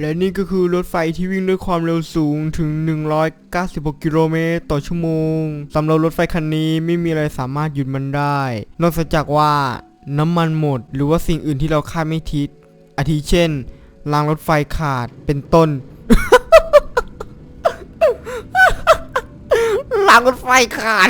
และนี่ก็คือรถไฟที่วิ่งด้วยความเร็วสูงถึง 196 กิโลเมตรต่อชั่วโมงสำหรับรถไฟคันนี้ไม่มีอะไรสามารถหยุดมันได้ นอกจากว่าน้ำมันหมด หรือว่าสิ่งอื่นที่เราคาดไม่ทิศอาทิเช่น รางรถไฟขาดเป็นต้น รางรถไฟขาด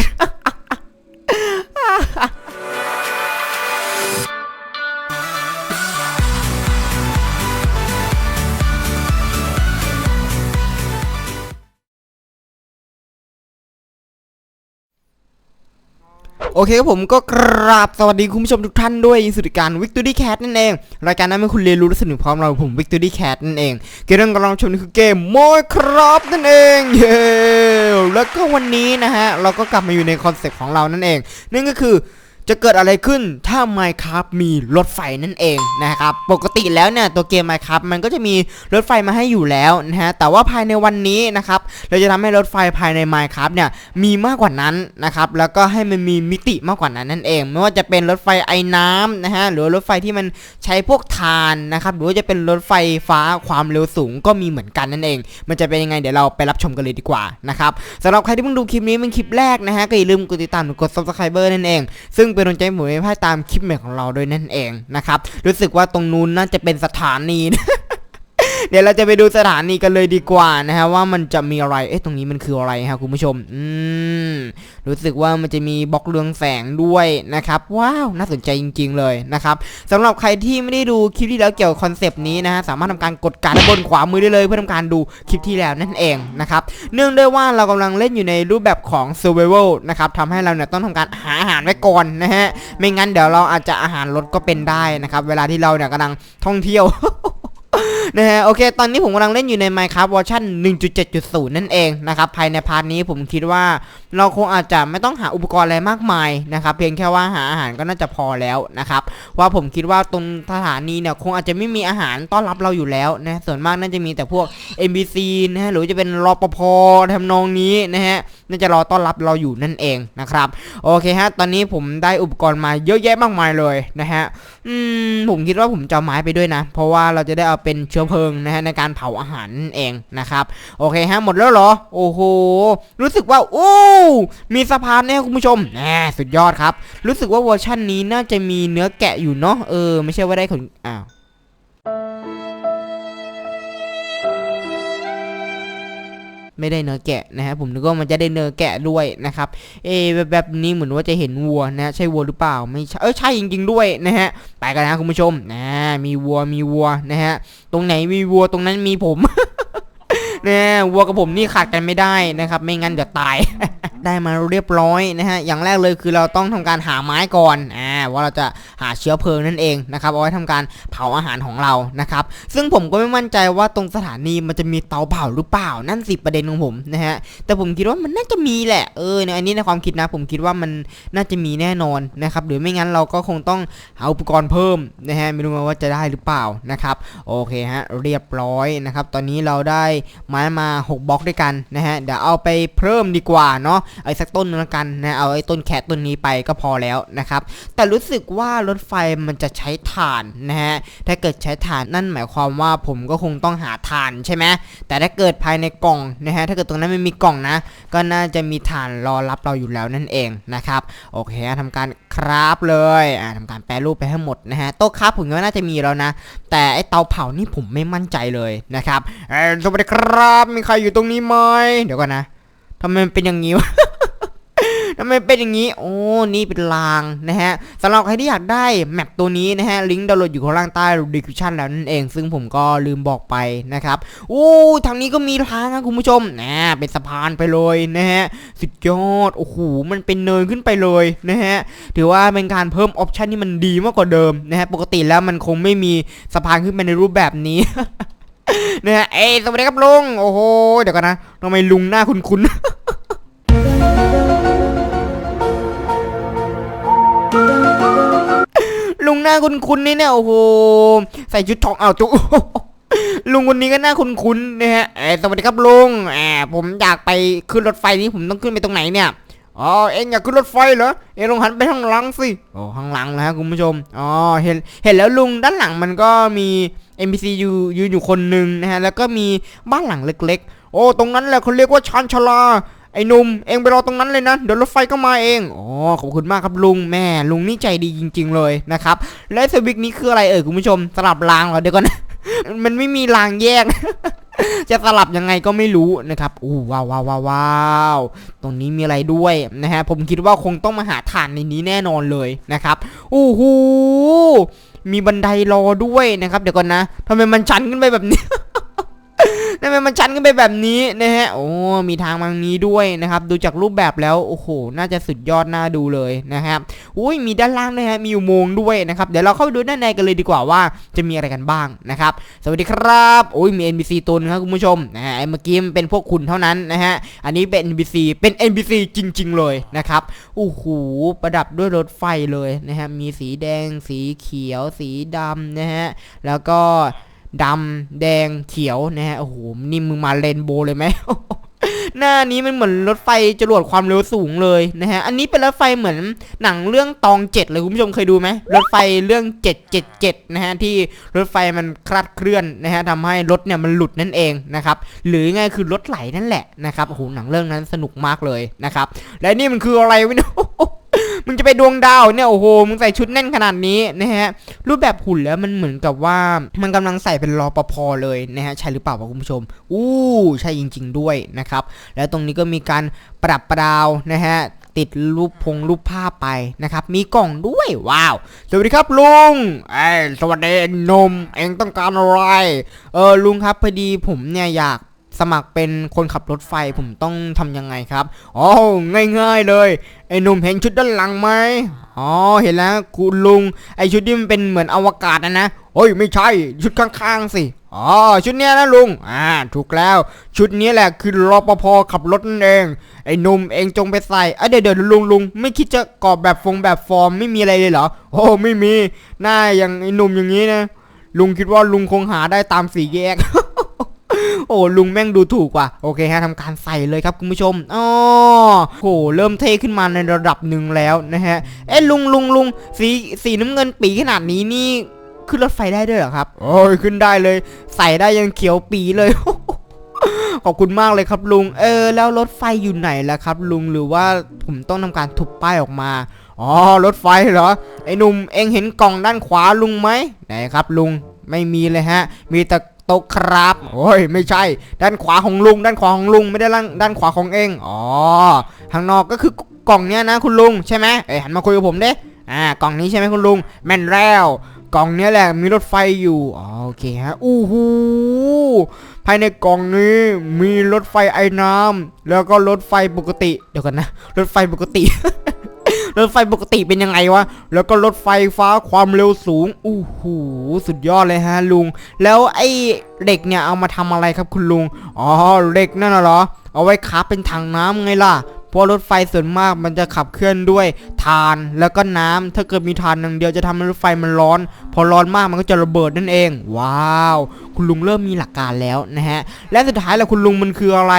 โอเคครับผมก็กราบสวัสดีคุณผู้ชมทุกท่านด้วยสุดการวิกตอรี่แคทนั่นเอง รายการนั้นให้คุณเรียนรู้และสนุกพร้อมเราผมวิกตอรี่แคทนั่นเองเกมเรื่องกำลังชมนี่คือเกมโมยครับนั่นเองเย้แล้วก็วันนี้นะฮะ เราก็กลับมาอยู่ในคอนเซ็ปต์ของเรานั่นเองนั่นก็คือ จะเกิดอะไรขึ้นถ้า Minecraft มีรถไฟนั่นเองนะครับ ปกติแล้วเนี่ยตัวเกม Minecraft มันก็จะมีรถไฟมาให้อยู่แล้วนะฮะ แต่ว่าภายในวันนี้นะครับ เราจะทำให้รถไฟภายใน Minecraft เนี่ยมีมากกว่านั้นนะครับ แล้วก็ให้มันมีมิติมากกว่านั้นนั่นเอง ไม่ว่าจะเป็นรถไฟไอ้น้ำนะฮะ หรือรถไฟที่มันใช้พวกทานนะครับ หรือว่าจะเป็นรถไฟฟ้าความเร็วสูงก็มีเหมือนกันนั่นเอง มันจะเป็นยังไงเดี๋ยวเราไปรับชมกันเลยดีกว่านะครับสำหรับใครที่เพิ่งดูคลิปนี้เป็นคลิปแรกนะฮะ ก็อย่าลืมกดติดตามกด subscribe นั่นเอง ซึ่งเป็นกำลังใจห้ผมไม่พาดตามคลิปใหม่ของเราด้วยนั่นเองนะครับรู้สึกว่าตรงนู้นน่าจะเป็นสถานี เดี๋ยวเราจะไปดูสถานีกันเลยดีกว่านะฮะว่ามันจะมีอะไร เอ๊ะตรงนี้มันคืออะไรฮะคุณผู้ชม อืม รู้สึกว่ามันจะมีบล็อกเรืองแสงด้วยนะครับ ว้าว น่าสนใจจริง ๆ เลยนะครับสำหรับใครที่ไม่ได้ดูคลิปที่แล้วเกี่ยวกับคอนเซปต์นี้นะฮะสามารถทำการกดการด้านบนขวามือได้เลยเพื่อทำการดูคลิปที่แล้วนั่นเองนะครับเนื่องด้วยว่าเรากำลังเล่นอยู่ในรูปแบบของ survival นะครับทำให้เราเนี่ยต้องทำการหาอาหารไว้ก่อนนะฮะไม่งั้นเดี๋ยวเราอาจจะอาหารลดก็เป็นได้นะครับเวลาที่เราเนี่ยกำลังท่องเที่ยว นะฮะโอเค ตอนนี้ผมกำลังเล่นอยู่ใน Minecraft เวอร์ชัน1.7.0 นั่นเองนะครับ ภายในพาร์ทนี้ผมคิดว่าเราคงอาจจะไม่ต้องหาอุปกรณ์อะไรมากมายนะครับ เพียงแค่ว่าหาอาหารก็น่าจะพอแล้วนะครับว่าผมคิดว่าตรงสถานีเนี่ยคงอาจจะไม่มีอาหารต้อนรับเราอยู่แล้วนะส่วนมากน่าจะมีแต่พวก NPC นะฮะหรือจะเป็นรปภทำนองนี้นะฮะน่าจะรอต้อนรับเราอยู่นั่นเองนะครับโอเคฮะตอนนี้ผมได้อุปกรณ์มาเยอะแยะมากมายเลยนะฮะ อืมผมคิดว่าผมจะเอาไม้ไปด้วยนะ เพราะว่าเราจะได้เอาเป็นเชื้อเพลิงนะฮะในการเผาอาหารนั่นเองนะครับโอเคฮะหมดแล้วเหรอ โอ้โหรู้สึกว่าโอ้มีสะพานเนี่ยคุณผู้ชมแหมสุดยอดครับ รู้สึกว่าเวอร์ชันนี้น่าจะมีเนื้อแกะอยู่เนาะเออ ไม่ใช่ว่าได้ขนอ้าว ไม่ได้เนื้อแกะนะฮะผมนึกว่ามันจะได้เนื้อแกะด้วยนะครับเอแบบแบบนี้เหมือนว่าจะเห็นวัวนะใช่วัวหรือเปล่าไม่ใช่เออใช่จริง ๆ ด้วยนะฮะไปกันนะคุณผู้ชมนะมีวัวมีวัวนะฮะตรงไหนมีวัวตรงนั้นมีผมนะวัวกับผมนี่ขาดกันไม่ได้นะครับ ไม่งั้นเดี๋ยวตาย ได้มาเรียบร้อยนะฮะอย่างแรกเลยคือเราต้องทำการหาไม้ก่อนอ่าว่าเราจะหาเชื้อเพลิงนั่นเองนะครับเอาไว้ทำการเผาอาหารของเรานะครับซึ่งผมก็ไม่มั่นใจว่าตรงสถานีมันจะมีเตาเผาหรือเปล่านั่นสิประเด็นของผมนะฮะแต่ผมคิดว่ามันน่าจะมีแหละเออในอันนี้ในความคิดนะ ผมคิดว่ามันน่าจะมีแน่นอนนะครับหรือไม่งั้นเราก็คงต้องหาอุปกรณ์เพิ่มนะฮะไม่รู้ว่าจะได้หรือเปล่านะครับโอเคฮะเรียบร้อยนะครับตอนนี้เราได้ไม้มา 6บล็อกด้วยกันนะฮะเดี๋ยวเอาไปเพิ่มดีกว่าเนาะไอ้สักต้นนึงละกันนะเอาไอ้ต้นแคทต้นนี้ไปก็พอแล้วนะครับแต่รู้สึกว่ารถไฟมันจะใช้ถ่านนะฮะถ้าเกิดใช้ถ่านนั่นหมายความว่าผมก็คงต้องหาถ่านใช่ไหมแต่ถ้าเกิดภายในกล่องนะฮะถ้าเกิดตรงนั้นไม่มีกล่องนะ ก็น่าจะมีถ่านรอรับเราอยู่แล้วนั่นเองนะครับโอเคทำการคราฟเลยอ่าทำการแปรรูปไปให้หมดนะฮะโต๊ะคราฟผมก็น่าจะมีแล้วนะ แต่ไอเตาเผานี่ผมไม่มั่นใจเลยนะครับเออสวัสดีครับมีใครอยู่ตรงนี้ไหมเดี๋ยวก่อนนะ ทำไมมันเป็นอย่างนี้วะทำไมเป็นอย่างนี้ โอ้ นี่เป็นรางนะฮะสำหรับใครที่อยากได้แมปตัวนี้นะฮะ ลิงก์ดาวน์โหลดอยู่ข้างล่างใต้ดีคริปชั่นแล้วนั่นเอง ซึ่งผมก็ลืมบอกไปนะครับ โอ้ทางนี้ก็มีทางนะคุณผู้ชมนะเป็นสะพานไปเลยนะฮะ สุดยอด โอ้โห มันเป็นเนินขึ้นไปเลยนะฮะ ถือว่าเป็นการเพิ่มออปชันที่มันดีมากกว่าเดิมนะฮะ ปกติแล้วมันคงไม่มีสะพานขึ้นไปในรูปแบบนี้ นะฮะเอ้สวัสดีครับลุง โอ้โห เดี๋ยวกันนะทำไมลุงหน้าคุ้นๆ ลุงหน้าคุ้นๆนี่เนี่ย โอ้โห ใส่ชุดทองเอาจุลุงคนนี้ก็น้าคุ้นๆนะฮะเอ้สวัสดีครับลุงแอบผมอยากไปขึ้นรถไฟนี้ผมต้องขึ้นไปตรงไหนเนี่ย อ๋อ เอ็งอยากขึ้นรถไฟเหรอ เอ็งลองหันไปข้างหลังสิ โอ้ข้างหลังนะฮะคุณผู้ชม อ๋อ เห็น เห็นแล้วลุงด้านหลังมันก็มี NPC อยู่ยืนอยู่คนหนึ่งนะฮะแล้วก็มีบ้านหลังเล็ก ๆ โอ้ตรงนั้นแหละเขาเรียกว่าชานชลาไอ้นุ่มเองไปรอตรงนั้นเลยนะเดี๋ยวรถไฟก็มาเองอ๋อขอบคุณมากครับลุงแม่ลุงนี่ใจดีจริง ๆ เลยนะครับและสวิกนี้คืออะไรเอ่ยคุณผู้ชมสลับรางเหรอเดี๋ยวก่อนนะมันไม่มีรางแยก จะสลับยังไงก็ไม่รู้นะครับอู้ว้าวว้าวว้าวว้าวตรงนี้มีอะไรด้วยนะฮะผมคิดว่าคงต้องมาหาฐานในนี้แน่นอนเลยนะครับอู้หู มีบันไดรอด้วยนะครับ เดี๋ยวก่อนนะทำไมมันชันขึ้นไปแบบนี้ ทำไมมันชันขึ้นไปแบบนี้นะฮะโอ้มีทางมางนี้ด้วยนะครับ ดูจากรูปแบบแล้วโอ้โหน่าจะสุดยอดน่าดูเลยนะครับอุ้ยมีด้านล่างด้วยฮะมีอุโมงค์ด้วยนะครับเดี๋ยวเราเข้าไปดูด้านในกันเลยดีกว่าว่าจะมีอะไรกันบ้างนะครับสวัสดีครับโอ้ยมี NPC ตัวนึงครับคุณผู้ชมนะฮะไอ้เมื่อกี้มันเป็นพวกคุณเท่านั้นนะฮะอันนี้เป็น NPC เป็น NPC จริง ๆ เลยนะครับโอ้โหประดับด้วยรถไฟเลยนะฮะมีสีแดง สีเขียว สีดำนะฮะแล้วก็ ดำแดงเขียวนะฮะโอ้โหนี่มึงมาเรนโบว์เลยไหมหน้านี้มันเหมือนรถไฟจรวดความเร็วสูงเลยนะฮะ อันนี้เป็นรถไฟเหมือนหนังเรื่องตองเจ็ดเลยคุณผู้ชมเคยดูไหมรถไฟเรื่อง777นะฮะที่รถไฟมันคลาดเคลื่อนนะฮะทำให้รถเนี่ยมันหลุดนั่นเองนะครับหรือไงคือรถไหลนั่นแหละนะครับโอ้โหหนังเรื่องนั้นสนุกมากเลยนะครับและนี่มันคืออะไรวะเนี่ย มึงจะไปดวงดาวเนี่ยโอ้โหมึงใส่ชุดแน่นขนาดนี้นะฮะรูปแบบหุ่นแล้วมันเหมือนกับว่ามันกำลังใส่เป็นรอปภเลยนะฮะใช่หรือเปล่าวะคุณผู้ชม อู้ใช่จริง ๆ ด้วยนะครับ แล้วตรงนี้ก็มีการปรับประดาวนะฮะติดรูปพงรูปภาพไปนะครับ มีกล่องด้วยว้าว สวัสดีครับลุงไอ้สวัสดีนม เองต้องการอะไร เออลุงครับพอดีผมเนี่ยอยาก สมัครเป็นคนขับรถไฟผมต้องทำยังไงครับอ๋อง่าย ๆเลย ไอ้หนุ่มเห็นชุดด้านหลังไหมอ๋อเห็นแล้วคุณลุง ไอ้ชุดที่มันเป็นเหมือนอวกาศนะนะโอ้ยไม่ใช่ชุดข้างๆสิอ๋อชุดเนี้ยนะลุง อ่า ถูกแล้ว ชุดนี้แหละคือรปภขับรถนั่นเอง ไอ้หนุ่มเองจงไปใส่อะเดี๋ยวเดี๋ยวลุงลุงไม่คิดจะกรอบแบบฟงแบบฟอร์มไม่มีอะไรเลยเหรอ โอ้ไม่มี หน้าอย่างไอ้หนุ่มอย่างนี้นะ ลุงคิดว่าลุงคงหาได้ตามสี่แยก โอ้ลุงแม่งดูถูกว่ะโอเคฮะทำการใส่เลยครับคุณผู้ชมอ๋อโหเริ่มเท่ขึ้นมาในระดับหนึ่งแล้วนะฮะเอ้ลุงลุงลุงสีสีน้ำเงินปีขนาดนี้นี่ขึ้นรถไฟได้ด้วยเหรอครับโอ้ยขึ้นได้เลย ใส่ได้ยังเขียวปีเลยขอบคุณมากเลยครับลุง เออ แล้วรถไฟอยู่ไหนล่ะครับ ลุงหรือว่าผมต้องทำการทุบป้ายออกมา อ๋อ รถไฟเหรอ ไอ้หนุ่มเอ็งเห็นกล่องด้านขวาลุงไหมไหนครับลุงไม่มีเลยฮะ มีแต่ ต๊ะครับโอ้ยไม่ใช่ ด้านขวาของลุง ด้านขวาของลุงไม่ได้ด้านด้านขวาของเองอ๋อข้างนอกก็คือกล่องเนี้ยนะคุณลุงใช่ไหมเอ้ยหันมาคุยกับผมเด้อ่ากล่องนี้ใช่ไหมคุณลุงแม่นแล้วกล่องเนี้ยแหละมีรถไฟอยู่อ๋อโอเคฮะอู้หูภายในกล่องนี้มีรถไฟไอ้น้ำแล้วก็รถไฟปกติเดี๋ยวกันนะ รถไฟปกติ รถไฟปกติเป็นยังไงวะ แล้วก็รถไฟฟ้าความเร็วสูงอู้หูสุดยอดเลยฮะลุง แล้วไอ้เหล็กเนี่ยเอามาทำอะไรครับคุณลุง อ๋อเหล็กนั่นน่ะเหรอ เอาไว้คับเป็นถังน้ำไงล่ะเพราะรถไฟส่วนมากมันจะขับเคลื่อนด้วยทานแล้วก็น้ำถ้าเกิดมีทานอย่างเดียวจะทำให้รถไฟมันร้อน พอร้อนมากมันก็จะระเบิดนั่นเอง ว้าว คุณลุงเริ่มมีหลักการแล้วนะฮะ และสุดท้ายแล้วคุณลุงมันคืออะไร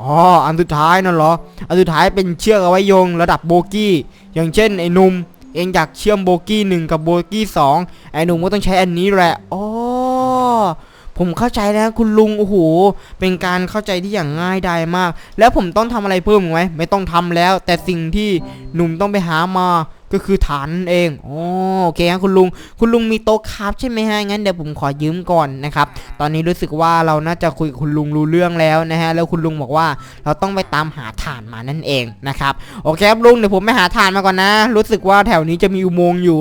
อ๋ออันสุดท้ายนั่นเหรอ อันสุดท้ายเป็นเชือกเอาไว้โยงระดับโบกี้ อย่างเช่นไอ้นุ่มเองอยากเชื่อมโบกี้หนึ่งกับโบกี้สองไอ้หนุ่มก็ต้องใช้อันนี้แหละอ๋อผมเข้าใจแล้วคุณลุงโอ้โหเป็นการเข้าใจที่อย่างง่ายดายมาก แล้วผมต้องทำอะไรเพิ่มไหมไม่ต้องทำแล้ว แต่สิ่งที่หนุ่มต้องไปหามา ก็คือฐานนั่นเองอ๋อโอเคครับคุณลุง คุณลุงมีโต๊ะครับใช่ไหมฮะ งั้นเดี๋ยวผมขอยืมก่อนนะครับ ตอนนี้รู้สึกว่าเราน่าจะคุยกับคุณลุงรู้เรื่องแล้วนะฮะ แล้วคุณลุงบอกว่าเราต้องไปตามหาฐานมานั่นเองนะครับ โอเคครับลุงเดี๋ยวผมไปหาฐานมาก่อนนะ รู้สึกว่าแถวนี้จะมีอุโมงค์อยู่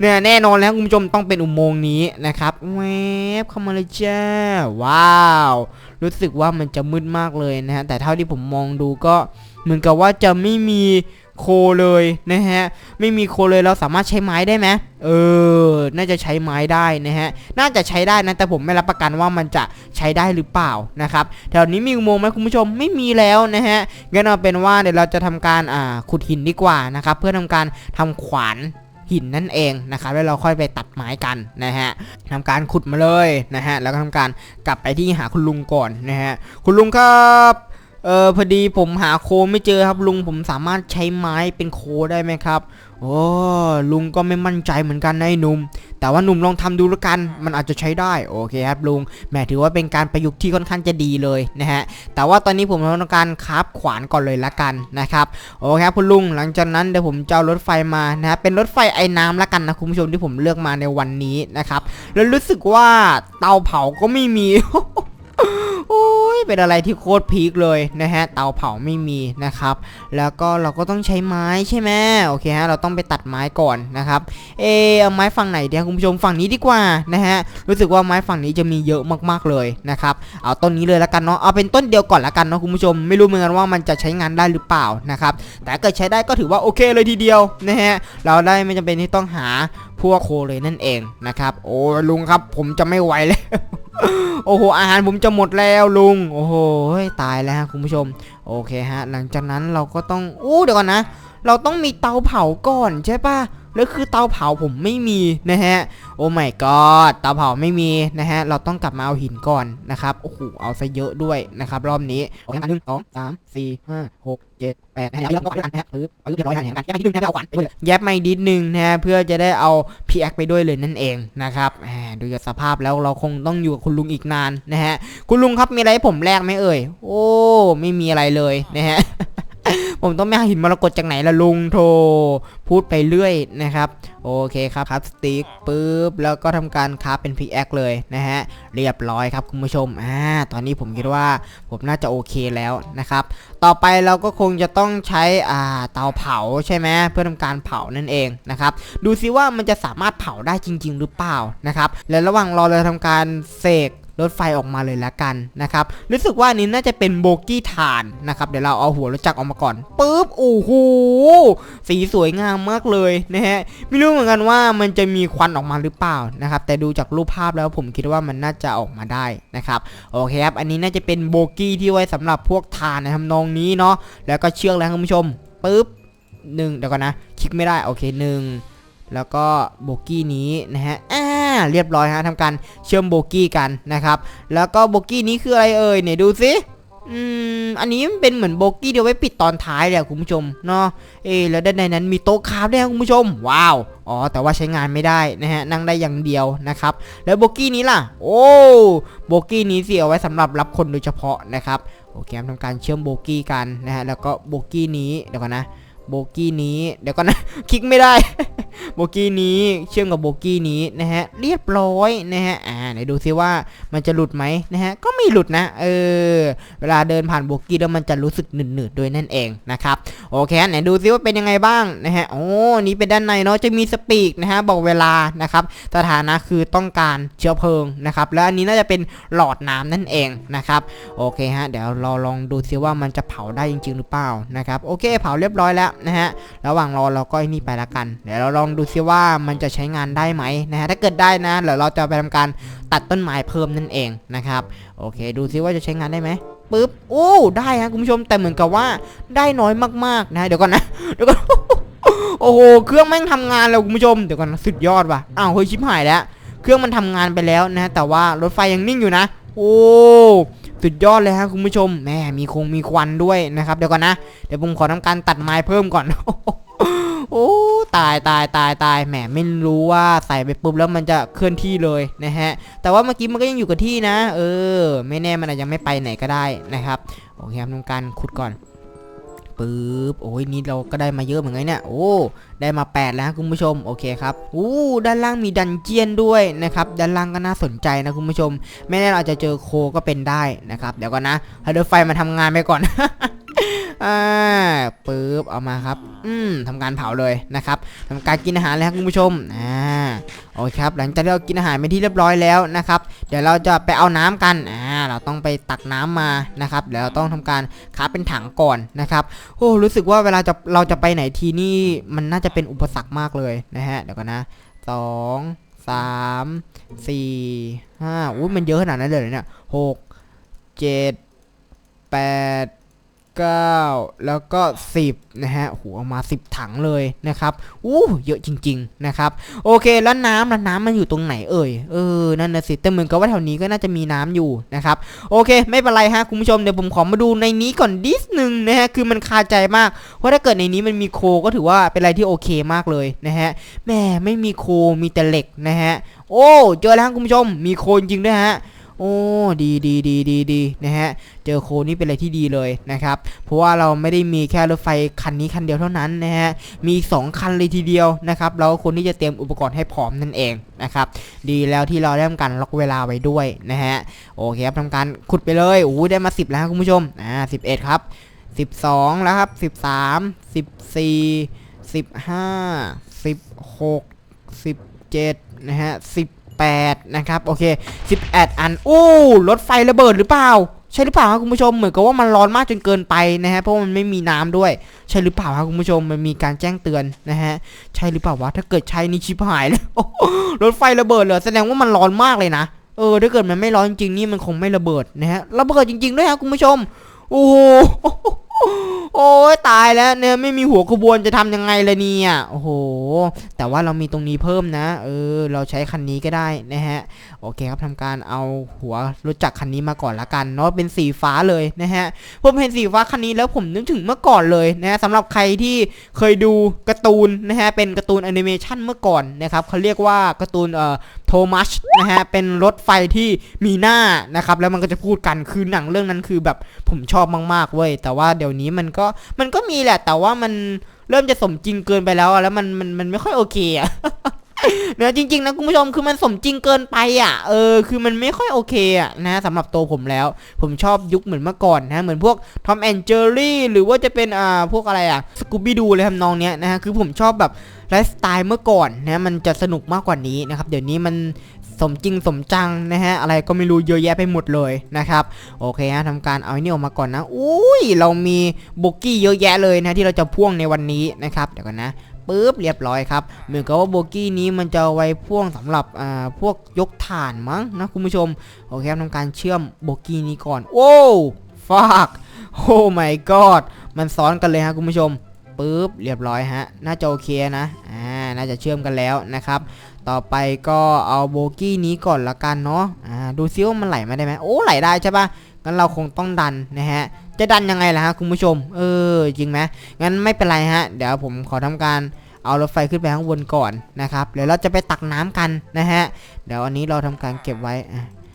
เนี่ยแน่นอนแล้วคุณผู้ชมต้องเป็นอุโมงค์นี้นะครับแวบเข้ามาเลยจ้าว้าว รู้สึกว่ามันจะมืดมากเลยนะฮะแต่เท่าที่ผมมองดูก็เหมือนกับว่าจะไม่มี โคเลยนะฮะไม่มีโคเลยเราสามารถใช้ไม้ได้ไหมเออ น่าจะใช้ไม้ได้นะฮะน่าจะใช้ได้นะแต่ผมไม่รับประกันว่ามันจะใช้ได้หรือเปล่านะครับแถวนี้มีอุโมงค์ไหมคุณผู้ชมไม่มีแล้วนะฮะงั้นเอาเป็นว่าเดี๋ยวเราจะทำการอ่าขุดหินดีกว่านะครับเพื่อทำการทำขวานหินนั่นเองนะครับแล้วเราค่อยไปตัดไม้กันนะฮะทำการขุดมาเลยนะฮะแล้วก็ทำการกลับไปที่หาคุณลุงก่อนนะฮะคุณลุงครับ เออพอดีผมหาโคไม่เจอครับลุงผมสามารถใช้ไม้เป็นโคได้ไหมครับโอ้ลุงก็ไม่มั่นใจเหมือนกันนะไอ้หนุ่ม แต่ว่าหนุ่มลองทำดูแล้วกัน มันอาจจะใช้ได้โอเคครับลุงแหมถือว่าเป็นการประยุกต์ที่ค่อนข้างจะดีเลยนะฮะแต่ว่าตอนนี้ผมต้องการคราฟขวานก่อนเลยละกันนะครับโอเคครับคุณลุงหลังจากนั้นเดี๋ยวผมจะเอารถไฟมานะฮะเป็นรถไฟไอ้น้ำละกันนะคุณผู้ชมที่ผมเลือกมาในวันนี้นะครับแล้วรู้สึกว่าเตาเผาก็ไม่มี เป็นอะไรที่โคตรพีคเลยนะฮะ เตาเผาไม่มีนะครับ แล้วก็เราก็ต้องใช้ไม้ใช่ไหมโอเคฮะ เราต้องไปตัดไม้ก่อนนะครับ เอเอาไม้ฝั่งไหนเดี๋ยวคุณผู้ชมฝั่งนี้ดีกว่านะฮะ รู้สึกว่าไม้ฝั่งนี้จะมีเยอะมากๆเลยนะครับ เอาต้นนี้เลยละกันเนาะ เอาเป็นต้นเดียวก่อนละกันเนาะคุณผู้ชม ไม่รู้เหมือนกันว่ามันจะใช้งานได้หรือเปล่านะครับ แต่เกิดใช้ได้ก็ถือว่าโอเคเลยทีเดียวนะฮะ เราได้ไม่จำเป็นที่ต้องหา พวกโคเลยนั่นเองนะครับ โอ้ลุงครับ ผมจะไม่ไหวแล้วโอ้โห อาหารผมจะหมดแล้วลุง โอ้โหตายแล้วฮะคุณผู้ชม โอเคฮะ หลังจากนั้นเราก็ต้อง อู้เดี๋ยวก่อนนะ เราต้องมีเตาเผาก่อนใช่ปะ แล้วคือเตาเผาผมไม่มีนะฮะ โอ้ my god เตาเผาไม่มีนะฮะ เราต้องกลับมาเอาหินก่อนนะครับ โอ้โห เอาซะเยอะด้วยนะครับ รอบนี้โอเคหนึ่งสองสามสี่ห้าหกเจ็ดแปดนะฮะเราก็กันนะฮะปึ๊บเอาเรียบร้อยนะฮะกันแยกมาอีกนิดนึงนะเอาขวัญไปด้วยแยกมาอีกนิดนึงนะฮะ เพื่อจะได้เอาพีแอคไปด้วยเลยนั่นเองนะครับแหมดูจากสภาพแล้วเราคงต้องอยู่กับคุณลุงอีกนานนะฮะ คุณลุงครับมีอะไรให้ผมแลกไหมเอ่ย โอ้ ไม่มีอะไรเลยนะฮะ ผมต้องไม่หาหินมรกตจากไหนละลุงโทพูดไปเรื่อยนะครับโอเคครับครับสติ๊กปุ๊บแล้วก็ทำการคราฟเป็นพิกแอคเลยนะฮะเรียบร้อยครับคุณผู้ชมอ่าตอนนี้ผมคิดว่าผมน่าจะโอเคแล้วนะครับ ต่อไปเราก็คงจะต้องใช้อ่าเตาเผาใช่ไหมเพื่อทำการเผานั่นเองนะครับดูซิว่ามันจะสามารถเผาได้จริง ๆ หรือเปล่านะครับและระหว่างรอเราทำการเสก รถไฟออกมาเลยละกันนะครับรู้สึกว่านี้น่าจะเป็นโบกี้ฐานนะครับเดี๋ยวเราเอาหัวรถจักรออกมาก่อนปุ๊บโอ้โหสีสวยงามมากเลยนะฮะไม่รู้เหมือนกันว่ามันจะมีควันออกมาหรือเปล่านะครับแต่ดูจากรูปภาพแล้วผมคิดว่ามันน่าจะออกมาได้นะครับโอเคครับอันนี้น่าจะเป็นโบกี้ที่ไว้สำหรับพวกฐานในทำนองนี้เนาะแล้วก็เชือกแล้วคุณผู้ชมปุ๊บหนึ่งเดี๋ยวก่อนนะ คลิกไม่ได้ โอเคหนึ่งแล้วก็โบกี้นี้นะฮะอ่า เรียบร้อยฮะทำการเชื่อมโบกี้กันนะครับแล้วก็โบกี้นี้คืออะไรเอ่ยเนี่ยดูสิอืม อันนี้มันเป็นเหมือนโบกี้เดียวไว้ปิดตอนท้ายเลยอะคุณผู้ชมเนาะ เอแล้วด้านในนั้นมีโต๊ะคราฟด้วยคุณผู้ชม ว้าว อ๋อ แต่ว่าใช้งานไม่ได้นะฮะ นั่งได้อย่างเดียวนะครับ แล้วโบกี้นี้ล่ะ โอ้ โบกี้นี้สิเอาไว้สำหรับรับคนโดยเฉพาะนะครับ โอเคทำการเชื่อมโบกี้กันนะฮะ แล้วก็โบกี้นี้เดี๋ยวก่อนนะ โบกี้นี้ เดี๋ยวก่อนนะ คลิกไม่ได้ โบกี้นี้เชื่อมกับโบกี้นี้นะฮะ เรียบร้อยนะฮะ อ่าไหนดูซิว่ามันจะหลุดไหมนะฮะ ก็ไม่หลุดนะ เออ เวลาเดินผ่านโบกี้แล้วมันจะรู้สึกหนืดๆด้วยนั่นเองนะครับ โอเค ไหนดูซิว่าเป็นยังไงบ้างนะฮะ โอ้นี่เป็นด้านในเนาะ จะมีสปีกนะฮะ บอกเวลานะครับ สถานะคือต้องการเชื้อเพลิงนะครับ แล้วอันนี้น่าจะเป็นหลอดน้ำนั่นเองนะครับ โอเคฮะ เดี๋ยวเราลองดูซิว่ามันจะเผาได้จริง ๆ หรือเปล่านะครับ โอเค เผาเรียบร้อยแล้วนะฮะระหว่างรอเราก็ไอ้นี่ไปละกัน เดี๋ยวเราลองดูซิว่ามันจะใช้งานได้ไหมนะฮะถ้าเกิดได้นะเดี๋ยวเราจะไปทำการตัดต้นไม้เพิ่มนั่นเองนะครับโอเค ดูซิว่าจะใช้งานได้ไหมปึ๊บโอ้ได้ฮะคุณผู้ชมแต่เหมือนกับว่าได้น้อยมากๆนะเดี๋ยวก่อนนะเดี๋ยวก่อนโอ้โหเครื่องแม่งทำงานแล้วคุณผู้ชมเดี๋ยวก่อนสุดยอดว่ะอ้าวเฮ้ยชิบหายแล้ว เครื่องมันทำงานไปแล้วนะแต่ว่ารถไฟยังนิ่งอยู่นะ โอ้ สุดยอดเลยฮะคุณผู้ชมแหมมีคงมีควันด้วยนะครับเดี๋ยวก่อนนะ เดี๋ยวผมขอทำการตัดไม้เพิ่มก่อน โอ้ตายตายตายตายแหมไม่รู้ว่าใส่ไปปุ๊บแล้วมันจะเคลื่อนที่เลยนะฮะ แต่ว่าเมื่อกี้มันก็ยังอยู่กับที่นะ เออ ไม่แน่มันอาจจะไม่ไปไหนก็ได้นะครับโอเคครับทำการขุดก่อน ปึ๊บโอ้ยนี่เราก็ได้มาเยอะเหมือนไงเนี่ยโอ้ได้มา 8 แล้วคุณผู้ชมโอเคครับอู้ด้านล่างมีดันเจียนด้วยนะครับด้านล่างก็น่าสนใจนะคุณผู้ชม ไม่แน่เราจะเจอโคก็เป็นได้นะครับเดี๋ยวก่อนนะให้รถไฟมาทำงานไปก่อน อ่าปึ๊บเอามาครับ อืมทำการเผาเลยนะครับทำการกินอาหารแล้วครับคุณผู้ชมอ่าโอเคครับ หลังจากที่เรากินอาหารไปที่เรียบร้อยแล้วนะครับ เดี๋ยวเราจะไปเอาน้ำกันอ่าเราต้องไปตักน้ำมานะครับเดี๋ยวเราต้องทำการคาเป็นถังก่อนนะครับโอ้รู้สึกว่าเวลาจะเราจะไปไหนทีนี่มันน่าจะเป็นอุปสรรคมากเลยนะฮะเดี๋ยวก่อนนะสองสามสี่ห้าอุ้ยมันเยอะขนาดนั้นเลยเหรอเนี่ยหกเจ็ดแปด 9 แล้วก็ 10 นะฮะหเอามา 10 ถังเลยนะครับอู้เยอะจริง ๆ นะครับ โอเค แล้วน้ำแล่ะน้ำมันอยู่ตรงไหนเอ่ย เออ นั่นนะสิแต่เหมือนกับว่าแถวนี้ก็น่าจะมีน้ำอยู่นะครับ โอเค ไม่เป็นไรฮะคุณผู้ชม เดี๋ยวผมขอมาดูในนี้ก่อนดิสหนึ่งนะฮะ คือมันคาใจมาก เพราะถ้าเกิดในนี้มันมีโคก็ถือว่าเป็นอะไรที่โอเคมากเลยนะฮะ แม่ไม่มีโค มีแต่เหล็กนะฮะ โอ้ เจอแล้วครับคุณผู้ชม มีโคจริงด้วยฮะ โอ้ดีดีดีดีดีนะฮะเจอโคนี่เป็นอะไรที่ดีเลยนะครับเพราะว่าเราไม่ได้มีแค่รถไฟคันนี้คันเดียวเท่านั้นนะฮะมี 2 คันเลยทีเดียวนะครับแล้วคนที่จะเตรียมอุปกรณ์ให้พร้อมนั่นเองนะครับดีแล้วที่เราได้ทำการล็อกเวลาไว้ด้วยนะฮะโอเคครับทำการขุดไปเลยโอ้ได้มา 10 แล้วคุณผู้ชมอ่า11ครับ12แล้วครับ13 14 15 16 17นะฮะ 18 นะครับโอเค11อันอู้รถไฟระเบิดหรือเปล่า ใช่หรือเปล่าครับคุณผู้ชมเหมือนกับว่ามันร้อนมากจนเกินไปนะฮะเพราะมันไม่มีน้ำด้วย ใช่หรือเปล่าครับคุณผู้ชมมันมีการแจ้งเตือนนะฮะใช่หรือเปล่าวะถ้าเกิดใช่นี่ชิบหายเลยรถไฟระเบิดเลยแสดงว่ามันร้อนมากเลยนะเออถ้าเกิดมันไม่ร้อนจริงนี่มันคงไม่ระเบิดนะฮะระเบิดจริงๆด้วยครับคุณผู้ชมโอ้ โอ้ยตายแล้วเนี่ยไม่มีหัวขบวนจะทำยังไงเลยเนี่ยโอ้โห แต่ว่าเรามีตรงนี้เพิ่มนะ เออ เราใช้คันนี้ก็ได้นะฮะ โอเคครับทำการเอาหัวรถจักรคันนี้มาก่อนละกันเนาะเป็นสีฟ้าเลยนะฮะผมเห็นสีฟ้าคันนี้แล้วผมนึกถึงเมื่อก่อนเลยนะฮะสำหรับใครที่เคยดูการ์ตูนนะฮะเป็นการ์ตูนแอนิเมชันเมื่อก่อนนะครับเขาเรียกว่าการ์ตูนเอ่อโทมัสนะฮะเป็นรถไฟที่มีหน้านะครับแล้วมันก็จะพูดกันคือหนังเรื่องนั้นคือแบบผมชอบมากๆเว้ยแต่ว่าเดี๋ยวนี้มันก็มันก็มีแหละแต่ว่ามันเริ่มจะสมจริงเกินไปแล้วแล้วมันมันมันไม่ค่อยโอเคอะ เนะจริง ๆ นะคุณผู้ชมคือมันสมจริงเกินไปอะเออคือมันไม่ค่อยโอเคอะนะสำหรับตัวผมแล้ว ผมชอบยุคเหมือนเมื่อก่อนนะเหมือนพวกทอมแอนเจอรี่หรือว่าจะเป็นอ่าพวกอะไรอะสกูบี้ดูเลยทำนองเนี้ยนะฮะคือผมชอบแบบไลฟ์สไตล์เมื่อก่อนนะมันจะสนุกมากกว่านี้นะครับเดี๋ยวนี้มันสมจริงสมจังนะฮะอะไรก็ไม่รู้เยอะแยะไปหมดเลยนะครับโอเคฮะทำการเอาไอ้นี่ออกมาก่อนนะอุ้ยเรามีโบกี้เยอะแยะเลยนะที่เราจะพ่วงในวันนี้นะครับเดี๋ยวกันนะ ปุ๊บเรียบร้อยครับ เหมือนกับว่าโบกี้นี้มันจะเอาไว้พ่วงสำหรับอ่าพวกยกถ่านมั้งนะคุณผู้ชมโอเคครับทำการเชื่อมโบกี้นี้ก่อนโอ้ฟากโอ้ my god มันซ้อนกันเลยฮะคุณผู้ชมปุ๊บเรียบร้อยฮะน่าจะโอเคนะอ่าน่าจะเชื่อมกันแล้วนะครับต่อไปก็เอาโบกี้นี้ก่อนละกันเนาะอ่าดูซิว่ามันไหลมาได้ไหมโอ้ไหลได้ใช่ปะงั้นเราคงต้องดันนะฮะ จะดันยังไงล่ะฮะคุณผู้ชม เออจริงไหมงั้นไม่เป็นไรฮะ เดี๋ยวผมขอทำการเอารถไฟขึ้นไปข้างบนก่อนนะครับเดี๋ยวเราจะไปตักน้ำกันนะฮะเดี๋ยวอันนี้เราทำการเก็บไว้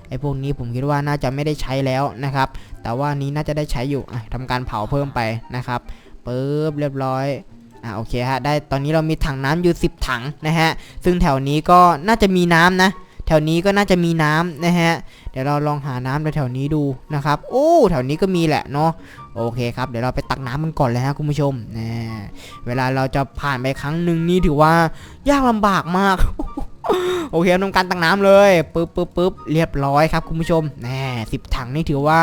ไอ้พวกนี้ผมคิดว่าน่าจะไม่ได้ใช้แล้วนะครับ แต่ว่านี้น่าจะได้ใช้อยู่อะทำการเผาเพิ่มไปนะครับปึ๊บเรียบร้อยอะโอเคฮะได้ตอนนี้เรามีถังน้ำอยู่ 10 ถังนะฮะซึ่งแถวนี้ก็น่าจะมีน้ำนะ แถวนี้ก็น่าจะมีน้ำนะฮะ เดี๋ยวเราลองหาน้ำแถวนี้ดูนะครับ โอ้ แถวนี้ก็มีแหละเนาะ โอเคครับ เดี๋ยวเราไปตักน้ำมันก่อนเลยฮะคุณผู้ชมนะเวลาเราจะผ่านไปครั้งหนึ่งนี่ถือว่ายากลำบากมากโอเคทำการตักน้ำเลยปึ๊บปึ๊บปึ๊บเรียบร้อยครับคุณผู้ชมแน่สิบถังนี่ถือว่า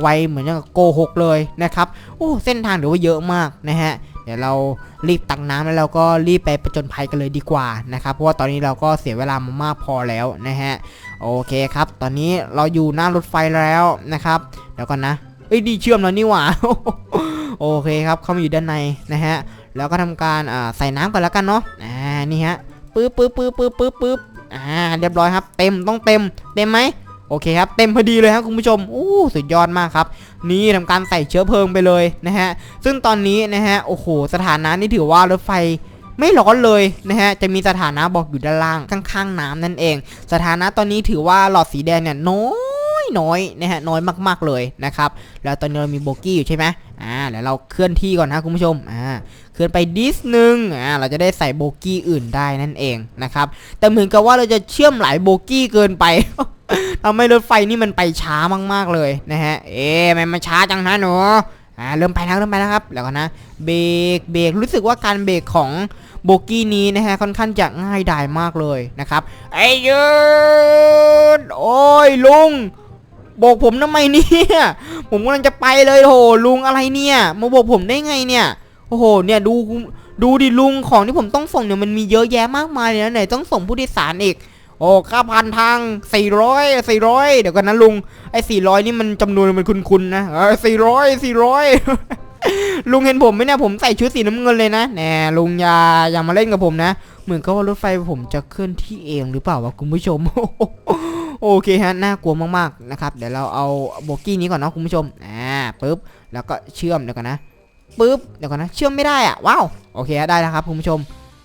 ไวเหมือนกับโกหกเลยนะครับ โอ้ เส้นทางถือว่าเยอะมากนะฮะเดี๋ยวเรารีบตักน้ำแล้วเราก็รีบไปประจนภัยกันเลยดีกว่านะครับ เพราะว่าตอนนี้เราก็เสียเวลามามากพอแล้วนะฮะ โอเคครับ ตอนนี้เราอยู่หน้ารถไฟแล้วนะครับ เดี๋ยวก่อนนะ เอ้ยดีเชื่อมแล้วนี่หว่า โอเคครับ เข้ามาอยู่ด้านในนะฮะ แล้วก็ทำการใส่น้ำก่อนแล้วกันเนาะ อ่า นี่ฮะ ปึ๊บปึ๊บปึ๊บปึ๊บปึ๊บปึ๊บอ่า เรียบร้อยครับ เต็ม ต้องเต็ม เต็มไหม โอเคครับเต็มพอดีเลยครับคุณผู้ชมโอ้สุดยอดมากครับ นี่ทำการใส่เชื้อเพลิงไปเลยนะฮะซึ่งตอนนี้นะฮะโอ้โหสถานะนี่ถือว่ารถไฟไม่ร้อนเลยนะฮะ จะมีสถานะบอกอยู่ด้านล่างข้างๆน้ำนั่นเอง สถานะตอนนี้ถือว่าหลอดสีแดงเนี่ยน้อยน้อยนะฮะน้อยมากๆเลยนะครับ แล้วตอนนี้เรามีโบกี้อยู่ใช่ไหมอ่าเดี๋ยวเราเคลื่อนที่ก่อนนะคุณผู้ชมอ่า เคลื่อนไปดิสหนึงอ่าเราจะได้ใส่โบกี้อื่นได้นั่นเองนะครับ แต่เหมือนกับว่าเราจะเชื่อมหลายโบกี้เกินไปทำให้รถไฟนี่มันไปช้ามากๆเลยนะฮะ เอ๊ะมันมาช้าจังนะหนูอ่าเริ่มไปแล้วเริ่มไปแล้วครับแล้วก็นะเบรกเบรกรู้สึกว่าการเบรกของโบกี้นี้นะฮะค่อนข้างจะง่ายดายมากเลยนะครับไอ้ยืนโอ้ยลุงโบกผมทำไมเนี่ยผมกำลังจะไปเลยโหลุงอะไรเนี่ยมาโบกผมได้ไงเนี่ย โอ้โห เนี่ยดูดูดิลุงของที่ผมต้องส่งเนี่ยมันมีเยอะแยะมากมายเลยนะไหนต้องส่งผู้โดยสารอีก โอ้ค่าพันทาง 400 400 เดี๋ยวกันนะลุง ไอ้400 นี่มันจำนวนมันคุ้นๆนะเออ400 400 ลุงเห็นผมไหมเนี่ยผมใส่ชุดสีน้ำเงินเลยนะแหน่ลุงอย่าอย่ามาเล่นกับผมนะ เหมือนกับว่ารถไฟผมจะเคลื่อนที่เองหรือเปล่าวะคุณผู้ชมโอเคฮะ น่ากลัวมากๆนะครับ เดี๋ยวเราเอาโบกี้นี้ก่อนเนาะคุณผู้ชม อ่า ปึ๊บ แล้วก็เชื่อมเดี๋ยวกันนะ ปึ๊บเดี๋ยวกันนะเชื่อมไม่ได้อะว้าวโอเคได้แล้วครับคุณผู้ชม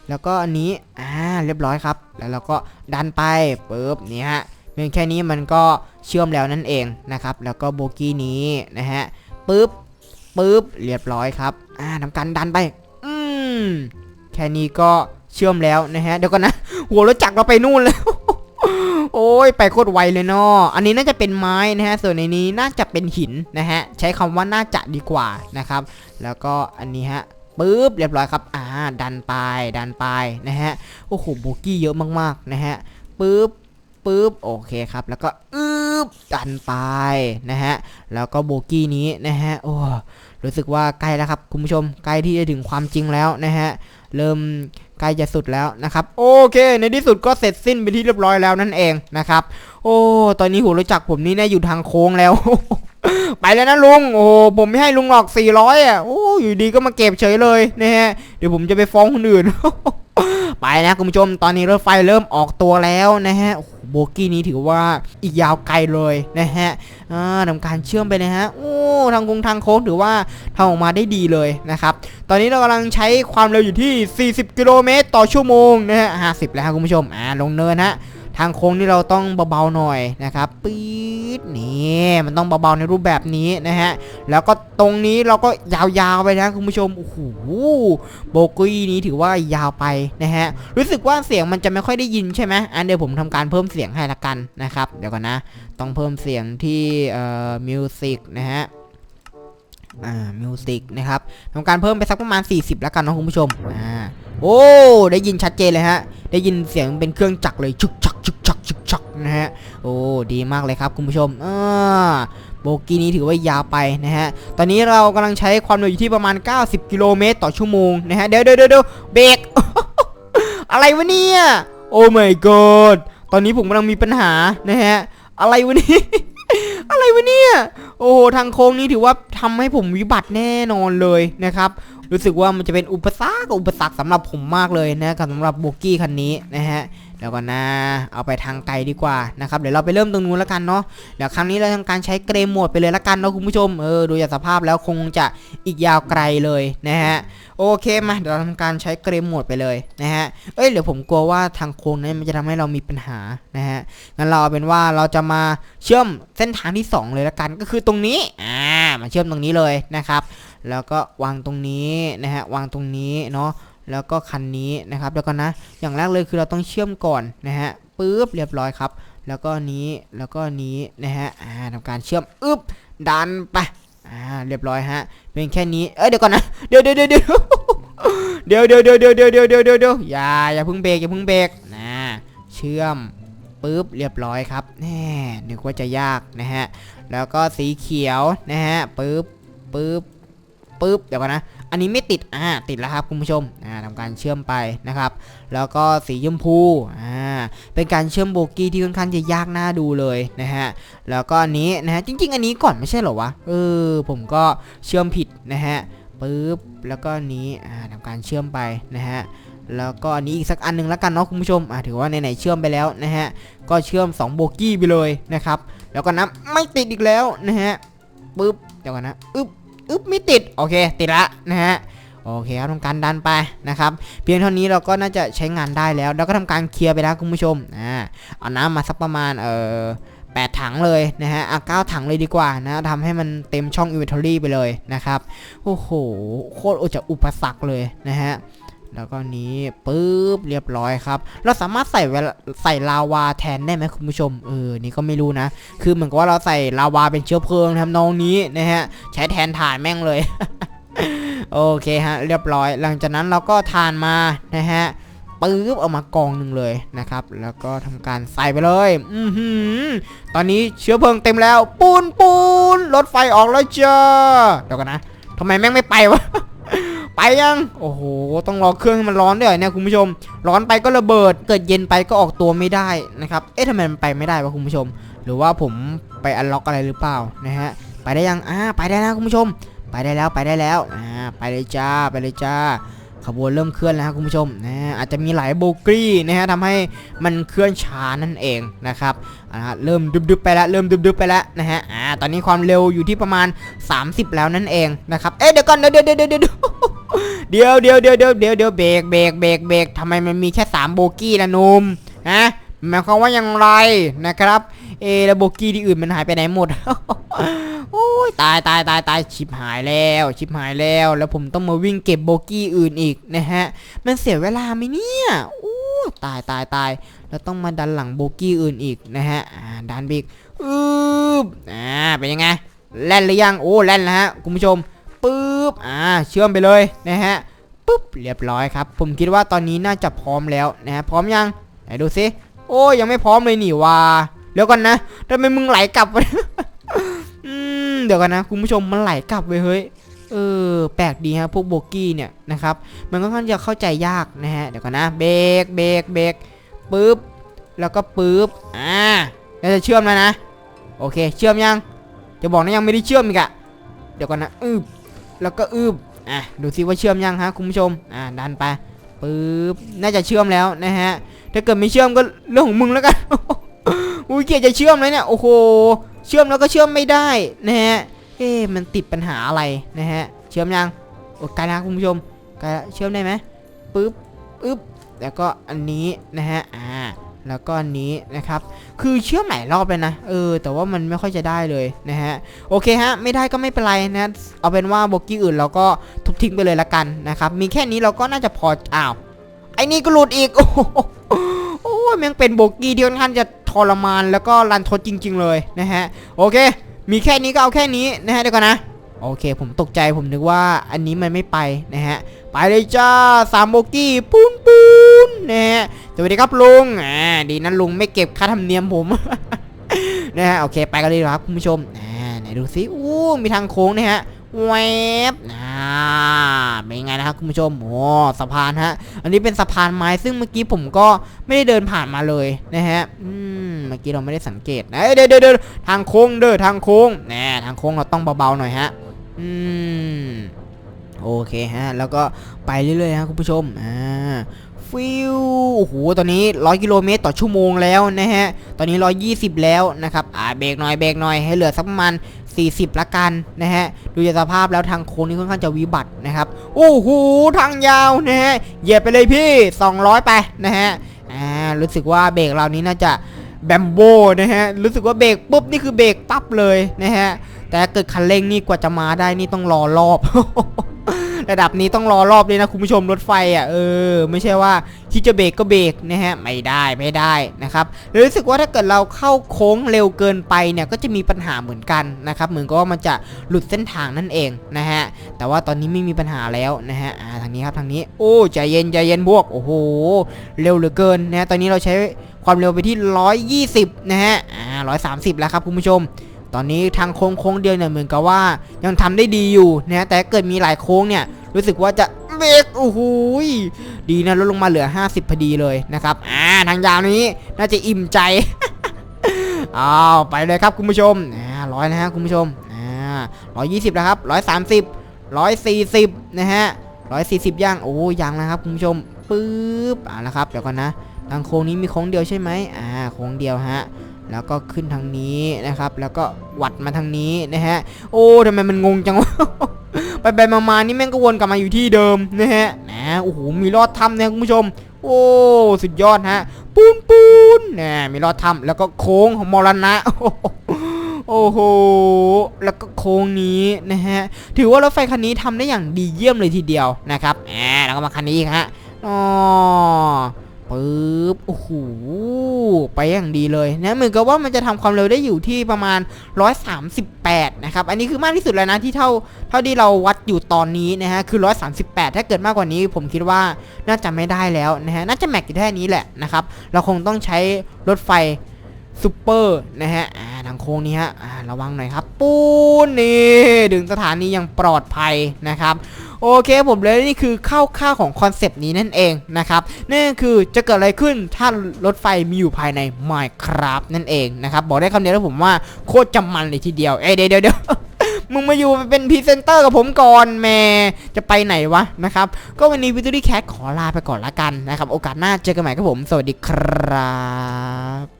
แล้วก็อันนี้อ่าเรียบร้อยครับ แล้วเราก็ดันไปปึ๊บนี่ฮะเพียงแค่นี้มันก็เชื่อมแล้วนั่นเองนะครับ แล้วก็โบกี้นี้นะฮะปึ๊บปึ๊บเรียบร้อยครับอ่าทำการดันไป อืมแค่นี้ก็เชื่อมแล้วนะฮะเดี๋ยวก่อนนะหัวรถจักรเราไปนู่นแล้ว โอ้ยไปโคตรไวเลยเนาะอันนี้น่าจะเป็นไม้นะฮะ ส่วนในนี้น่าจะเป็นหินนะฮะ ใช้คำว่าน่าจะดีกว่านะครับ แล้วก็อันนี้ฮะปึ๊บเรียบร้อยครับ อ่า ดันไป ดันไปนะฮะ โอ้โหโบกี้เยอะมากๆนะฮะปึ๊บปึ๊บโอเคครับ แล้วก็อึ๊บดันไปนะฮะ แล้วก็โบกี้นี้นะฮะ โอ้ รู้สึกว่าใกล้แล้วครับ คุณผู้ชม ใกล้ที่จะถึงความจริงแล้วนะฮะ เริ่ม ใกล้จะสุดแล้วนะครับ โอเค ในที่สุดก็เสร็จสิ้นไปนที่เรียบร้อยแล้วนั่นเองนะครับ โอ้ตอนนี้หัวรถจักรผมนี่เนี่ยอยู่ทางโค้งแล้ว ไปแล้วนะลุงโอ้ผมไม่ให้ลุงหรอก400อะโอ้อยู่ดีก็มาเก็บเฉยเลยนะฮะเดี๋ยวผมจะไปฟ้องคนอื่น ไปนะคุณผู้ชมตอนนี้รถไฟเริ่มออกตัวแล้วนะฮะโบกี้นี้ถือว่าอีกยาวไกลเลยนะฮะทำการเชื่อมไปนะฮะโอ้ทางกงทางโค้งถือว่าทำออกมาได้ดีเลยนะครับตอนนี้เรากำลังใช้ความเร็วอยู่ที่ 40 กิโลเมตรต่อชั่วโมงนะฮะ50 แล้วคุณผู้ชมอ่าลงเนินฮะ ทางโค้งนี่เราต้องเบาๆหน่อยนะครับปี๊ดนี่มันต้องเบาๆในรูปแบบนี้นะฮะแล้วก็ตรงนี้เราก็ยาวๆไปนะคุณผู้ชมโอ้โหโบกี้นี้ถือว่ายาวไปนะฮะรู้สึกว่าเสียงมันจะไม่ค่อยได้ยินใช่ไหมอันเดี๋ยวผมทำการเพิ่มเสียงให้ละกันนะครับเดี๋ยวก่อนนะต้องเพิ่มเสียงที่เอ่อมิวสิกนะฮะอ่ามิวสิกนะครับทำการเพิ่มไปสักประมาณ 40 แล้วกันเนาะคุณผู้ชมอ่า โอ้ได้ยินชัดเจนเลยฮะ ได้ยินเสียงเป็นเครื่องจักรเลยชุกชักชุกชักชุกชักนะฮะโอ้ดีมากเลยครับคุณผู้ชมอ่าโบกี้นี้ถือว่ายาวไปนะฮะ ตอนนี้เรากำลังใช้ความเร็วอยู่ที่ประมาณ 90 กิโลเมตรต่อชั่วโมงนะฮะ เดี๋ยวเดี๋ยวเดี๋ยวเบรก อะไรวะเนี่ย โอ้ my god ตอนนี้ผมกำลังมีปัญหานะฮะ อะไรวะเนี่ย อะไรวะเนี่ย โอ้ทางโค้งนี้ถือว่าทำให้ผมวิบัติแน่นอนเลยนะครับ รู้สึกว่ามันจะเป็นอุปสรรคอุปสรรคสำหรับผมมากเลยนะครับสำหรับโบกี้คันนี้นะฮะ เดี๋ยวก่อนนะ เอาไปทางไกลดีกว่านะครับ เดี๋ยวเราไปเริ่มตรงนู้นแล้วกันเนาะ เดี๋ยวครั้งนี้เราทำการใช้เกรมโหมดไปเลยละกันเนาะคุณผู้ชม เออ ดูจากสภาพแล้วคงจะอีกยาวไกลเลยนะฮะ โอเคมาเดี๋ยวเราทำการใช้เกรมโหมดไปเลยนะฮะ เอ้ยเดี๋ยวผมกลัวว่าทางโค้งนั้นมันจะทำให้เรามีปัญหานะฮะ งั้นเราเอาเป็นว่าเราจะมาเชื่อมเส้นทางที่สองเลยละกัน ก็คือตรงนี้ อ่า มาเชื่อมตรงนี้เลยนะครับ แล้วก็วางตรงนี้นะฮะ วางตรงนี้เนาะ แล้วก็คันนี้นะครับแล้วก็นะ อย่างแรกเลยคือเราต้องเชื่อมก่อนนะฮะปึ๊บเรียบร้อยครับ แล้วก็นี้แล้วก็นี้นะฮะอ่าทำการเชื่อมอึ๊บดันไปอ่าเรียบร้อยฮะเป็นแค่นี้เอ้ยเดี๋ยวก่อนนะเดี๋ยวเดี๋ยวเดี๋ยวเดี๋ยวเดี๋ยวเดี๋ยวเดี๋ยวเดี๋ยวเดี๋ยวเดี๋ยวเดี๋ยวเดี๋ยวเดี๋ยวอย่าอย่าพิ่งเบรกอย่าพิ่งเบรกนะเชื่อมปึ๊บเรียบร้อยครับแน่นึกว่าจะยากนะฮะแล้วก็สีเขียวนะฮะปึ๊บปึ๊บปึ๊บเดี๋ยวก่อนนะ อันนี้ไม่ติด อ่า ติดแล้วครับคุณผู้ชม อ่าทำการเชื่อมไปนะครับ แล้วก็สีชมพู อ่า เป็นการเชื่อมโบกี้ที่ค่อนข้างจะยากหน่าดูเลยนะฮะ แล้วก็อันนี้นะฮะ จริง ๆ อันนี้ก่อนไม่ใช่เหรอวะ เออ ผมก็เชื่อมผิดนะฮะปึ๊บ แล้วก็อันนี้ อ่าทำการเชื่อมไปนะฮะแล้วก็อันนี้อีกสักอันหนึงแล้วกันเนาะคุณผู้ชมอ่าถือว่าไหนๆเชื่อมไปแล้วนะฮะ ก็เชื่อม 2 โบกี้ไปเลยนะครับ แล้วก็นะไม่ติดอีกแล้วนะฮะปึ๊บเดี๋ยวก่อนนะอึ๊บ อึ๊บไม่ติดโอเค ติดละนะฮะโอเคครับทำการดันไปนะครับ เพียงเท่านี้เราก็น่าจะใช้งานได้แล้ว เราก็ทำการเคลียร์ไปแล้วคุณผู้ชมอ่าเอาน้ำมาสักประมาณเอ่อแปดถังเลยนะฮะอะเก้าถังเลยดีกว่านะทำให้มันเต็มช่อง inventory ไปเลยนะครับ โอ้โห โคตรโอจะอุปสรรคเลยนะฮะ แล้วก็นี้ปึ๊บเรียบร้อยครับ เราสามารถใส่เวลาใส่ลาวาแทนได้ไหมคุณผู้ชมเออนี่ก็ไม่รู้นะ คือเหมือนกับว่าเราใส่ลาวาเป็นเชื้อเพลิงทำนองนี้นะฮะใช้แทนถ่านแม่งเลย โอเคฮะ เรียบร้อย หลังจากนั้นเราก็ทานมานะฮะปึ๊บเอามากองหนึ่งเลยนะครับ แล้วก็ทำการใส่ไปเลย อือหือ ตอนนี้เชื้อเพลิงเต็มแล้ว ปูนปูนรถไฟออกแล้วจ้าเดี๋ยวกันนะทำไมแม่งไม่ไปวะ ไปยังโอ้โหต้องรอเครื่องให้มันร้อนด้วยเนี่ยคุณผู้ชม ร้อนไปก็ระเบิด เกิดเย็นไปก็ออกตัวไม่ได้นะครับเอ๊ะทำไมมันไปไม่ได้วะคุณผู้ชม หรือว่าผมไปอันล็อกอะไรหรือเปล่านะฮะไปได้ยังอ่าไปได้นะคุณผู้ชม ไปได้แล้วไปได้แล้วอ่าไปเลยจ้าไปเลยจ้าขบวนเริ่มเคลื่อนแล้วครับคุณผู้ชมนะอาจจะมีหลายโบกี้นะฮะทำให้มันเคลื่อนช้านั่นเองนะครับอ่าเริ่มดึบๆไปแล้วเริ่มดึบๆไปแล้วนะฮะอ่าตอนนี้ความเร็วอยู่ที่ประมาณ 30 แล้วนั่นเองนะครับเอ๊ะเดี๋ยวก่อนเดี๋ยวเดี๋ยวเดี๋ยว เดี๋ยวเดี๋ยวเดี๋ยวเดี๋ยวเดี๋ยวเดี๋ยวเบรกเบรกเบรกเบรกทำไมมันมีแค่3โบกี้ล่ะหนุ่มฮะหมายความว่าอย่างไรนะครับ เอะแล้วโบกี้ที่อื่นมันหายไปไหนหมดโอ้ยตายตายตายตายชิบหายแล้ว ชิบหายแล้ว แล้วผมต้องมาวิ่งเก็บโบกี้อื่นอีกนะฮะ มันเสียเวลาไหมเนี่ยโอ้ตายตายตายแล้วต้องมาดันหลังโบกี้อื่นอีกนะฮะดันไปอีกอืบอ่าเป็นยังไงแล่นหรือยังโอ้แล่นแล้วฮะคุณผู้ชม ปึ๊บอ่าเชื่อมไปเลยนะฮะปึ๊บเรียบร้อยครับ ผมคิดว่าตอนนี้น่าจะพร้อมแล้วนะฮะพร้อมยังไหนดูสิโอ้ยยังไม่พร้อมเลยนี่ว่าเดี๋ยวก่อนนะทำไมมึงไหลกลับวะอืมเดี๋ยวกันนะคุณผู้ชมมันไหลกลับไปเฮ้ยเออแปลกดีฮะพวกโบกี้เนี่ยนะครับมันก็ค่อนข้างจะเข้าใจยากนะฮะเดี๋ยวกันนะเบรกเบรกเบรกปึ๊บแล้วก็ปึ๊บอ่าแล้วจะเชื่อมแล้วนะ โอเค เชื่อมยัง จะบอกนะยังไม่ได้เชื่อมอีกอะเดี๋ยวกันนะอึบ แล้วก็อึบอะดูซิว่าเชื่อมยังฮะคุณผู้ชมอ่าดันไปปึ๊บน่าจะเชื่อมแล้วนะฮะถ้าเกิดไม่เชื่อมก็เรื่องของมึงแล้วกันอุ้ยเกียจะเชื่อมเลยเนี่ยโอ้โหเชื่อมแล้วก็เชื่อมไม่ได้นะฮะเอ๊มันติดปัญหาอะไรนะฮะเชื่อมยังโอ้ไกลแล้วคุณผู้ชมไกลแล้วเชื่อมได้ไหมปึ๊บปึ๊บแล้วก็อันนี้นะฮะอ่า แล้วก็อันนี้นะครับ คือเชื่อหลายรอบเลยนะ เออ แต่ว่ามันไม่ค่อยจะได้เลยนะฮะ โอเคฮะ ไม่ได้ก็ไม่เป็นไรนะ เอาเป็นว่าโบกี้อื่นเราก็ทุบทิ้งไปเลยละกันนะครับ มีแค่นี้เราก็น่าจะพอ อ้าว ไอ้นี่ก็หลุดอีก โอ้โหโอ้ยมันเป็นโบกี้ที่ค่อนจะทรมานแล้วก็รันทดจริง ๆ เลยนะฮะ โอเค มีแค่นี้ก็เอาแค่นี้นะฮะเดี๋ยวก่อนนะโอเค ผมตกใจผมนึกว่าอันนี้มันไม่ไปนะฮะ ไปเลยจ้าสามโบกี้ปูนปู นนะฮะสวัสดีครับลุงอ่าดีนะลุงไม่เก็บค่าธรรมเนียมผมนะฮะโอเคไปกันเลยครับคุณผู้ชมอ่าไหนดูสิอู้มีทางโค้งนะฮะแวบอ่าเป็นไงนะครับคุณผู้ชมโอ้สะพานฮะ อันนี้เป็นสะพานไม้ซึ่งเมื่อกี้ผมก็ไม่ได้เดินผ่านมาเลยนะฮะอืมเมื่อกี้เราไม่ได้สังเกตนะเอ้ยเดี๋ยวเดี๋ยวทางโค้งเด้อทางโค้งแน่ทางโค้งเราต้องเบาๆหน่อยฮะ อืมโอเคฮะ แล้วก็ไปเรื่อยๆฮะคุณผู้ชมอ่า ฟิวโอ้โหตอนนี้ 100 กิโลเมตรต่อชั่วโมงแล้วนะฮะ ตอนนี้ 120 แล้วนะครับอ่าเบรกหน่อยเบรกหน่อยให้เหลือสักประมาณ40 ละกันนะฮะ ดูจากสภาพแล้วทางโค้งนี่ค่อนข้างจะวิบัตินะครับโอ้โหทางยาวนะฮะเหยียบไปเลยพี่ 200 ไปนะฮะอ่ารู้สึกว่าเบรกเรานี้น่าจะแบมโบนะฮะรู้สึกว่าเบรกปุ๊บนี่คือเบรกปั๊บเลยนะฮะ แต่เกิดคันเร่งนี่กว่าจะมาได้นี่ต้องรอรอบ ระดับนี้ต้องรอรอบเลยนะคุณผู้ชมรถไฟอะเออไม่ใช่ว่าที่จะเบรกก็เบรกนะฮะไม่ได้ไม่ได้นะครับรู้สึกว่าถ้าเกิดเราเข้าโค้งเร็วเกินไปเนี่ยก็จะมีปัญหาเหมือนกันนะครับเหมือนกับว่ามันจะหลุดเส้นทางนั่นเองนะฮะแต่ว่าตอนนี้ไม่มีปัญหาแล้วนะฮะอ่าทางนี้ครับทางนี้โอ้ใจเย็นใจเย็นพวกโอ้โหเร็วเหลือเกินนะฮะตอนนี้เราใช้ความเร็วไปที่ 120 นะฮะอ่า130 แล้วครับคุณผู้ชม ตอนนี้ทางโค้งโค้งเดียวเนี่ยเหมือนกับว่า ยังทำได้ดีอยู่นะแต่ถ้าเกิดมีหลายโค้งเนี่ยรู้สึกว่าจะเบรกโอ้โหยดีนะลดลงมาเหลือ 50พอดีเลยนะครับอ่าทางยาวนี้น่าจะอิ่มใจอ้าวไปเลยครับคุณผู้ชมอ่าร้อยนะฮะคุณผู้ชมอ่าร้อยยี่สิบแล้วครับร้อยสามสิบร้อยสี่สิบนะฮะร้อยสี่สิบย่างโอ้ยังนะครับคุณผู้ชมปึ๊บอ่าแล้วครับเดี๋ยวก่อนนะทางโค้งนี้มีโค้งเดียวใช่ไหมอ่าโค้งเดียวฮะ แล้วก็ขึ้นทางนี้นะครับ แล้วก็วัดมาทางนี้นะฮะ โอ้ทำไมมันงงจังวะไปไปมามานี่แม่งก็วนกลับมาอยู่ที่เดิมนะฮะนะโอ้โหมีรอดถ้ำนะคุณผู้ชม โอ้สุดยอดฮะ ปูนปูนนะมีรอดถ้ำแล้วก็โค้งของมรณะโอ้โห แล้วก็โค้งนี้นะฮะ ถือว่ารถไฟคันนี้ทำได้อย่างดีเยี่ยมเลยทีเดียวนะครับแหมแล้วก็มาคันนี้อีกฮะ อ๋อ ปึ๊บ โอ้โห ไปอย่างดีเลยนะเหมือนกับว่ามันจะทำความเร็วได้อยู่ที่ประมาณ 138 นะครับ อันนี้คือมากที่สุดแล้วนะที่เท่าเท่าที่เราวัดอยู่ตอนนี้นะฮะ คือ 138 ถ้าเกิดมากกว่านี้ ผมคิดว่าน่าจะไม่ได้แล้วนะฮะ น่าจะแม็กอยู่แค่นี้แหละนะครับ เราคงต้องใช้รถไฟซูเปอร์นะฮะทางโค้งนี้ฮะระวังหน่อยครับ ปูนนี่ถึงสถานีอย่างปลอดภัยนะครับ โอเคผมเลยนี่คือข้าวๆของคอนเซปต์นี้นั่นเองนะครับนั่นคือจะเกิดอะไรขึ้นถ้ารถไฟมีอยู่ภายใน Minecraft นั่นเองนะครับบอกได้คำเดียวแล้วผมว่าโคตรจำมันเลยทีเดียวเอ้เดี๋ยวเดี๋ยวเดี๋ยวมึงมาอยู่เป็นพรีเซนเตอร์กับผมก่อนแม่จะไปไหนวะนะครับ ก็วันนี้วิต u ดี้แคทขอลาไปก่อนละกันนะครับ โอกาสหน้าเจอกันใหม่ครับผม สวัสดีครับ